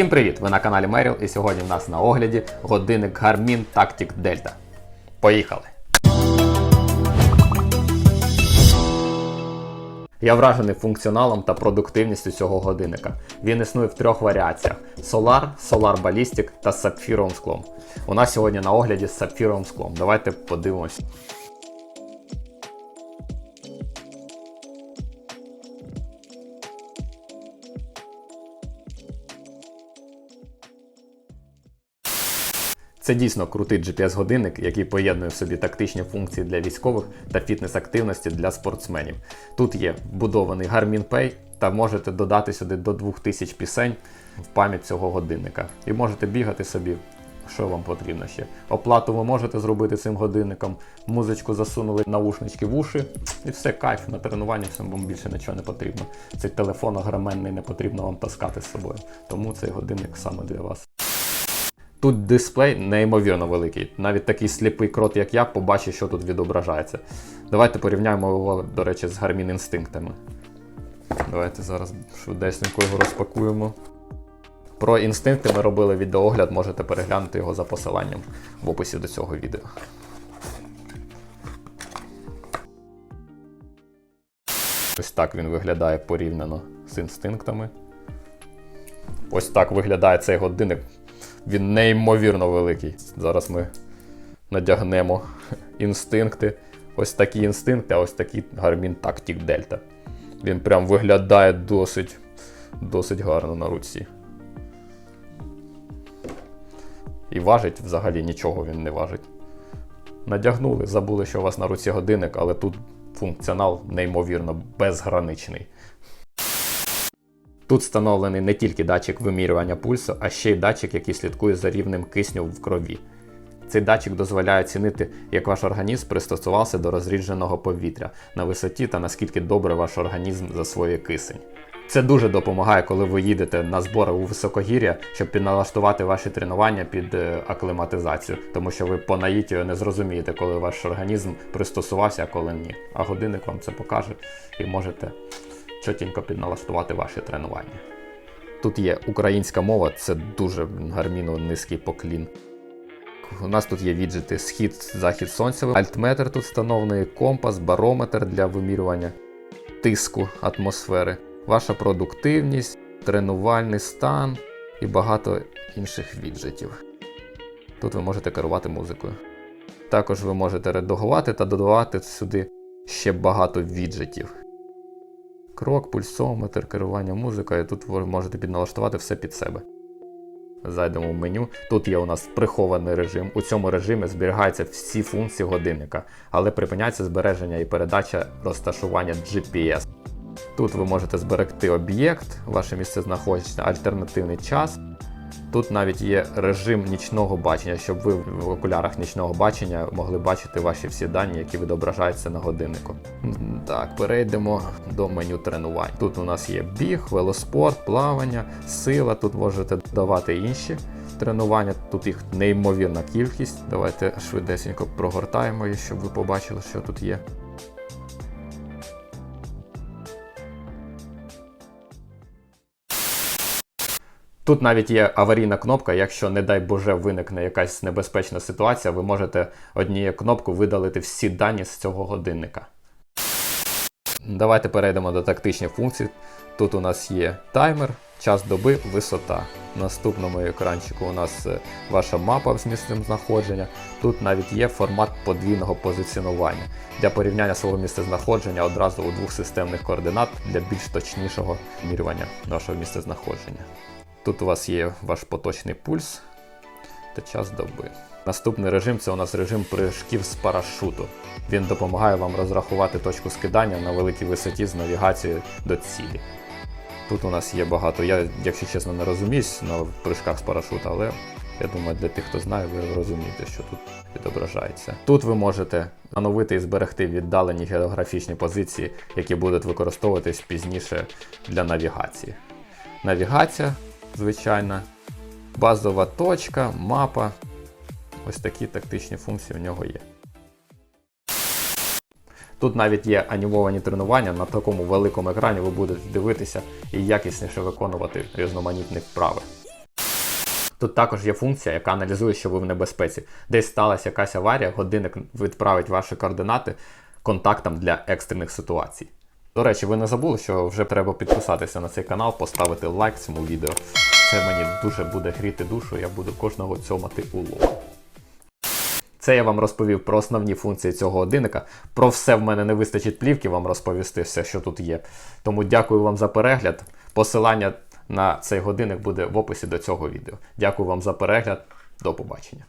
Всім привіт! Ви на каналі Меріл і сьогодні в нас на огляді годинник Garmin Tactic Delta. Поїхали! Я вражений функціоналом та продуктивністю цього годинника. Він існує в трьох варіаціях: Solar, Solar Ballistic та з сапфіровим склом. У нас сьогодні на огляді з сапфіровим склом. Давайте подивимось. Це дійсно крутий GPS-годинник, який поєднує в собі тактичні функції для військових та фітнес-активності для спортсменів. Тут є вбудований Garmin Pay та можете додати сюди до 2000 пісень в пам'ять цього годинника. І можете бігати собі, що вам потрібно ще. Оплату ви можете зробити цим годинником, музичку засунули наушнички в уші, і все, кайф на тренуванні всім вам більше нічого не потрібно. Цей телефон огроменний не потрібно вам таскати з собою. Тому цей годинник саме для вас. Тут дисплей неймовірно великий. Навіть такий сліпий крот, як я, побачить, що тут відображається. Давайте порівняємо його, до речі, з Garmin інстинктами. Давайте зараз швидесенько його розпакуємо. Про інстинкти ми робили відеоогляд, можете переглянути його за посиланням в описі до цього відео. Ось так він виглядає порівняно з інстинктами. Ось так виглядає цей годинник. Він неймовірно великий. Зараз ми надягнемо інстинкти. Ось такі інстинкти, а ось такий Garmin Tactic Delta. Він прям виглядає досить, досить гарно на руці. І важить взагалі нічого він не важить. Надягнули, забули, що у вас на руці годинник, але тут функціонал неймовірно безграничний. Тут встановлений не тільки датчик вимірювання пульсу, а ще й датчик, який слідкує за рівнем кисню в крові. Цей датчик дозволяє оцінити, як ваш організм пристосувався до розрідженого повітря на висоті та наскільки добре ваш організм засвоює кисень. Це дуже допомагає, коли ви їдете на збори у високогір'я, щоб підналаштувати ваші тренування під е, акліматизацію, тому що ви по наїтію не зрозумієте, коли ваш організм пристосувався, а коли ні. А годинник вам це покаже і можете чотенько підналаштувати ваші тренування. Тут є українська мова, це дуже гарміно низький поклін. У нас тут є віджити схід, захід сонця, альтметр тут встановлений, компас, барометр для вимірювання тиску атмосфери, ваша продуктивність, тренувальний стан і багато інших віджитів. Тут ви можете керувати музикою. Також ви можете редагувати та додавати сюди ще багато віджитів. Крок, пульсометр, керування музикою. Тут ви можете підналаштувати все під себе. Зайдемо в меню. Тут є у нас прихований режим. У цьому режимі зберігаються всі функції годинника, але припиняється збереження і передача розташування GPS. Тут ви можете зберегти об'єкт, ваше місце знаходження, альтернативний час. Тут навіть є режим нічного бачення, щоб ви в окулярах нічного бачення могли бачити ваші всі дані, які відображаються на годиннику. Так, перейдемо до меню тренувань. Тут у нас є біг, велоспорт, плавання, сила. Тут можете додавати інші тренування. Тут їх неймовірна кількість. Давайте швидесенько прогортаємо їх, щоб ви побачили, що тут є. Тут навіть є аварійна кнопка, якщо, не дай Боже, виникне якась небезпечна ситуація, ви можете однією кнопкою видалити всі дані з цього годинника. Давайте перейдемо до тактичних функцій. Тут у нас є таймер, час доби, висота. На наступному екранчику у нас е, ваша мапа з місцем знаходження. Тут навіть є формат подвійного позиціонування для порівняння свого місцезнаходження одразу у двох системних координат для більш точнішого мірювання вашого місцезнаходження. Тут у вас є ваш поточний пульс та час доби. Наступний режим це у нас режим прыжків з парашуту. Він допомагає вам розрахувати точку скидання на великій висоті з навігацією до цілі. Тут у нас є багато. Я, якщо чесно, не розуміюсь на прыжках з парашута, але я думаю, для тих, хто знає, ви розумієте, що тут відображається. Тут ви можете оновити і зберегти віддалені географічні позиції, які будуть використовуватись пізніше для навігації. Навігація, звичайна, базова точка, мапа. Ось такі тактичні функції у нього є. Тут навіть є анімовані тренування, на такому великому екрані ви будете дивитися і якісніше виконувати різноманітні вправи. Тут також є функція, яка аналізує, що ви в небезпеці. Десь сталася якась аварія, годинник відправить ваші координати контактам для екстрених ситуацій. До речі, ви не забули, що вже треба підписатися на цей канал, поставити лайк цьому відео. Це мені дуже буде гріти душу, я буду кожного цьомати у лоб. Це я вам розповів про основні функції цього годинника. Про все в мене не вистачить плівки вам розповісти, все, що тут є. Тому дякую вам за перегляд. Посилання на цей годинник буде в описі до цього відео. Дякую вам за перегляд. До побачення.